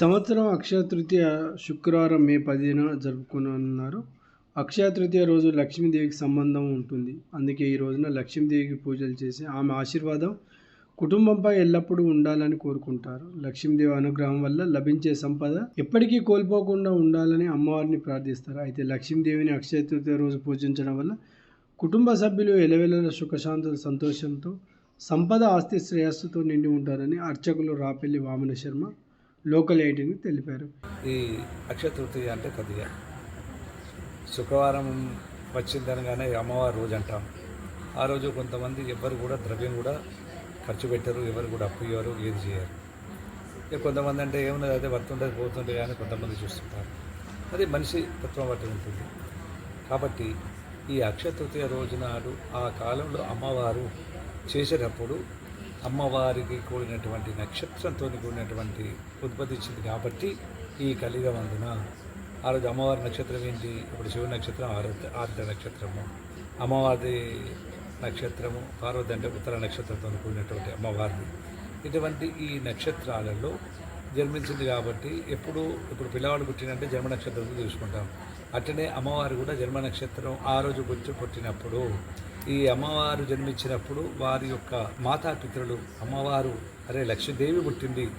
సంవత్సరం అక్షయ తృతీయ శుక్రవారం మే పదిన జరుపుకున్నారు అక్షయ తృతీయ రోజు లక్ష్మీదేవికి సంబంధం ఉంటుంది. అందుకే ఈ రోజున లక్ష్మీదేవికి పూజలు చేసి ఆమె ఆశీర్వాదం కుటుంబంపై ఎల్లప్పుడూ ఉండాలని కోరుకుంటారు. లక్ష్మీదేవి అనుగ్రహం వల్ల లభించే సంపద ఎప్పటికీ కోల్పోకుండా ఉండాలని అమ్మవారిని ప్రార్థిస్తారు. అయితే లక్ష్మీదేవిని అక్షయ తృతీయ రోజు పూజించడం వల్ల కుటుంబ సభ్యులు ఎలవెలల సుఖశాంతుల సంతోషంతో సంపద ఆస్తి శ్రేయస్సుతో నిండి ఉంటారని అర్చకులు రాపెల్లి వామన శర్మ లోకల్ ఎయిటీని తెలిపారు. ఈ అక్షయ తృతీయ అంటే కొద్దిగా శుక్రవారం వచ్చిందనగానే అమ్మవారి రోజు అంటాం. ఆ రోజు కొంతమంది ఎవ్వరు కూడా ద్రవ్యం కూడా ఖర్చు పెట్టరు ఎవరు కూడా అప్పు ఇవ్వరు ఏది చేయరు. ఇక కొంతమంది అంటే ఏమున్నది అదే వస్తుంటుంది పోతుండే కానీ కొంతమంది చూస్తుంటారు. అది మనిషి తత్వం బట్టి ఉంటుంది. కాబట్టి ఈ అక్షయ తృతీయ రోజు నాడు ఆ కాలంలో అమ్మవారు చేసేటప్పుడు అమ్మవారికి కూడినటువంటి నక్షత్రంతో కూడినటువంటి ఉత్పత్తించింది కాబట్టి ఈ కలిగమందున ఆ రోజు అమ్మవారి నక్షత్రం ఏంటి? ఇప్పుడు శివ నక్షత్రం ఆరుద్ర ఆరుద్ర నక్షత్రము. అమ్మవారి నక్షత్రము పార్వతి అంటే ఉత్తర నక్షత్రంతో కూడినటువంటి అమ్మవారిని ఇటువంటి ఈ నక్షత్రాలలో జన్మించింది కాబట్టి ఎప్పుడు ఇప్పుడు పిల్లవాడు పుట్టినంటే జన్మ నక్షత్రంతో తీసుకుంటాం. అట్లనే అమ్మవారు కూడా జన్మ నక్షత్రం ఆ రోజు పుట్టి పుట్టినప్పుడు ఈ అమ్మవారు జన్మించినప్పుడు వారి యొక్క మాతాపితరులు అమ్మవారు అరే లక్ష్మీదేవి పుట్టింది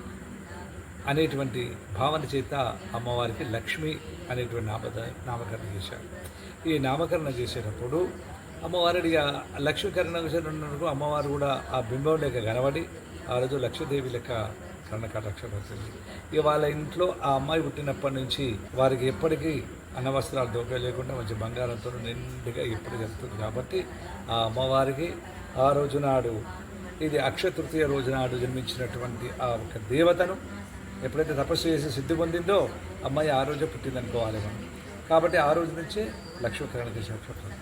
అనేటువంటి భావన చేత అమ్మవారికి లక్ష్మి అనేటువంటి నామద నామకరణ చేశారు. ఈ నామకరణ చేసేటప్పుడు అమ్మవారి ఆ లక్ష్మీకరణ చేసినప్పుడు అమ్మవారు కూడా ఆ బింబం లెక్క కనబడి ఆ రోజు లక్ష్మీదేవి లెక్క కర్ణకటాక్ష రక్షపడుతుంది ఇక వాళ్ళ ఇంట్లో ఆ అమ్మాయి పుట్టినప్పటి నుంచి వారికి ఎప్పటికీ అనవసరాలు దోక లేకుండా మంచి బంగారంతో నిండుగా ఎప్పుడు జరుగుతుంది. కాబట్టి ఆ అమ్మవారికి ఆ రోజు నాడు ఇది అక్షతృతీయ రోజు నాడు జన్మించినటువంటి ఆ ఒక దేవతను ఎప్పుడైతే తపస్సు చేసి సిద్ధి పొందిందో అమ్మాయి ఆ రోజే పుట్టిందనుకోవాలి మనం. కాబట్టి ఆ రోజు నుంచే లక్ష్మీకరణ చేసిన నక్షత్రం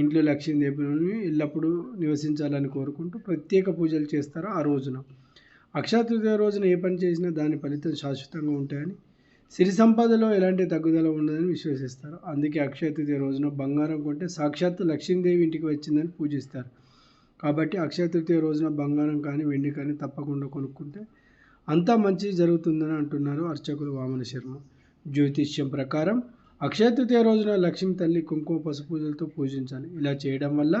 ఇంట్లో లక్ష్మీదేవిని ఎల్లప్పుడూ నివసించాలని కోరుకుంటూ ప్రత్యేక పూజలు చేస్తారు ఆ రోజున. అక్షయ తృతీయ రోజున ఏ పని చేసినా దాని ఫలితం శాశ్వతంగా ఉంటాయని సిరి సంపదలో ఎలాంటి తగ్గుదల ఉండదని విశ్వసిస్తారు. అందుకే అక్షయతృతీయ రోజున బంగారం కొంటే సాక్షాత్తు లక్ష్మీదేవి ఇంటికి వచ్చిందని పూజిస్తారు. కాబట్టి అక్షయ తృతీయ రోజున బంగారం కానీ వెండి కానీ తప్పకుండా కొనుక్కుంటే అంతా మంచి జరుగుతుందని అంటున్నారు అర్చకులు వామన శర్మ. జ్యోతిష్యం ప్రకారం అక్షయ తృతీయ రోజున లక్ష్మీ తల్లి కుంకుమ పసుపు పూజలతో పూజించాలి. ఇలా చేయడం వల్ల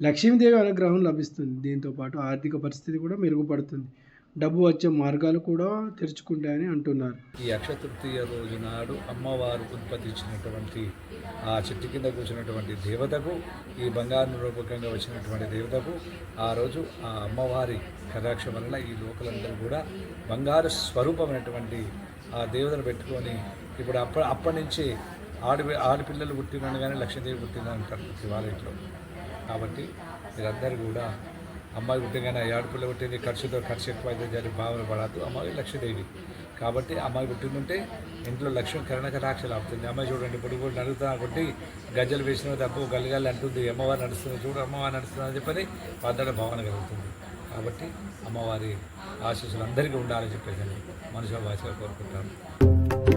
లక్ష్మీదేవి అనుగ్రహం లభిస్తుంది. దీంతో పాటు ఆర్థిక పరిస్థితి కూడా మెరుగుపడుతుంది. డబ్బు వచ్చే మార్గాలు కూడా తెరుచుకుంటాయని అంటున్నారు. ఈ అక్షయ తృతీయ రోజు నాడు అమ్మవారు ఉత్పత్తించినటువంటి ఆ చెట్టు కింద కూర్చున్నటువంటి దేవతకు ఈ బంగారు రూపకంగా వచ్చినటువంటి దేవతకు ఆ రోజు ఆ అమ్మవారి కటాక్ష వలన ఈ లోకలందరూ కూడా బంగారు స్వరూపమైనటువంటి ఆ దేవతను పెట్టుకొని ఇప్పుడు అప్ప అప్పటి నుంచి ఆడి ఆడపిల్లలు పుట్టినాను కానీ లక్ష్మీదేవి పుట్టిందని అంటారు ప్రతి వాళ్ళ ఇంట్లో. కాబట్టి మీరందరూ కూడా అమ్మాయి పుట్టిగానే ఆడపిల్ల పుట్టింది ఖర్చుతో ఖర్చు ఎక్కువ జరిగి భావన పడద్దు అమ్మాయి లక్ష్మీదేవి. కాబట్టి అమ్మాయి పుట్టిందంటే ఇంట్లో లక్ష్యం కరణక రాక్షలు అవుతుంది అమ్మాయి చూడండి ఇప్పుడు కూడా నడుగుతా కొట్టి గజ్జలు వేసిన తప్పు గల్లిగల్లి అంటుంది అమ్మవారు నడుస్తుంది చూడు అమ్మవారు నడుస్తుంది అని చెప్పని పద్ధతి భావన కలుగుతుంది. కాబట్టి అమ్మవారి ఆశీస్సులు అందరికీ ఉండాలని చెప్పేసి మనుషుల భాషగా కోరుకుంటాను.